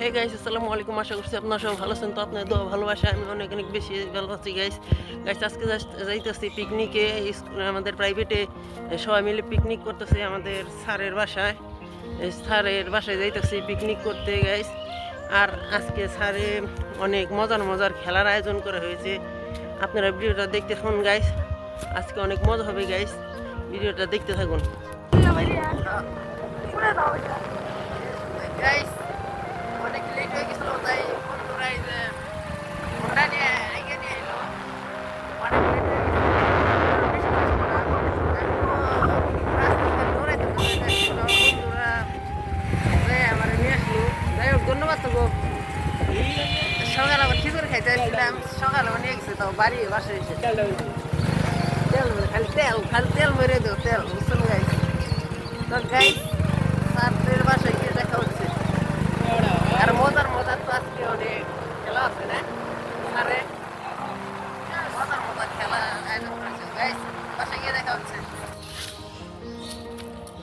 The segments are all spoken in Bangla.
হে গাইস আসসালামু আলাইকুম। আশা করছি আপনারা সব ভালো আছেন। তো আপনার দোয়া ভালোবাসা, আমি অনেক অনেক বেশি ভালো আছি গাইস গাইস আজকে যাইতেছি পিকনিকে আমাদের প্রাইভেটে সবাই মিলে পিকনিক করতেছে আমাদের স্যারের বাসায়। স্যারের বাসায় যাইতেছি পিকনিক করতে গাইস আর আজকে স্যারে অনেক মজার মজার খেলার আয়োজন করা হয়েছে। আপনারা ভিডিওটা দেখতে থাকুন গাইস আজকে অনেক মজা হবে গাইস ভিডিওটা দেখতে থাকুন। সকাল আবার খিচুড়ি খাইতে আসছিলাম। সকাল নিয়ে গেছে তো বাড়ি বাসায় এসে তেল খালি তেল খালি তেল মেরে দেও তেল বুঝছেন গাইস। তো গাইস সারদের বাসায় গিয়ে দেখা হচ্ছে। আর মজার মজার তো আজকে অনেক খেলা আছে না? আরে মজার মজার খেলা আয়োজন করেছে। গাইস বাসায় গিয়ে দেখা হচ্ছে।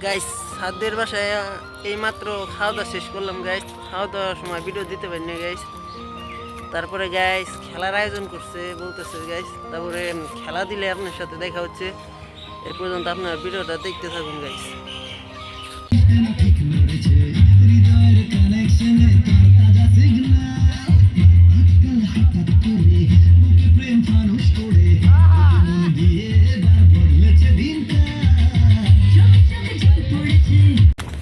গাইস সাদের বাসায় এই মাত্র খাওয়া দাওয়া শেষ করলাম গাইস। খাওয়া দাওয়ার সময় ভিডিও দিতে পারিনি গাইস। তারপরে গাইস খেলার আয়োজন করছে, বলতেছে গাইস তারপরে খেলা দিলে আপনার সাথে দেখা হচ্ছে। এর পর্যন্ত আপনার ভিডিওটা দেখতে থাকুন গাইস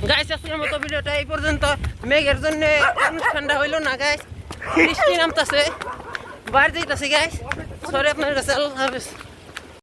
গাইস আজকের মতো ভিডিওটা এই পর্যন্ত। মেঘের জন্য অনুষ্ঠানটা হইল না guys বৃষ্টি নামতাছে বাইরে যাইতাছে গাইস সরি আপনার কাছে আল্লাহ হাফেজ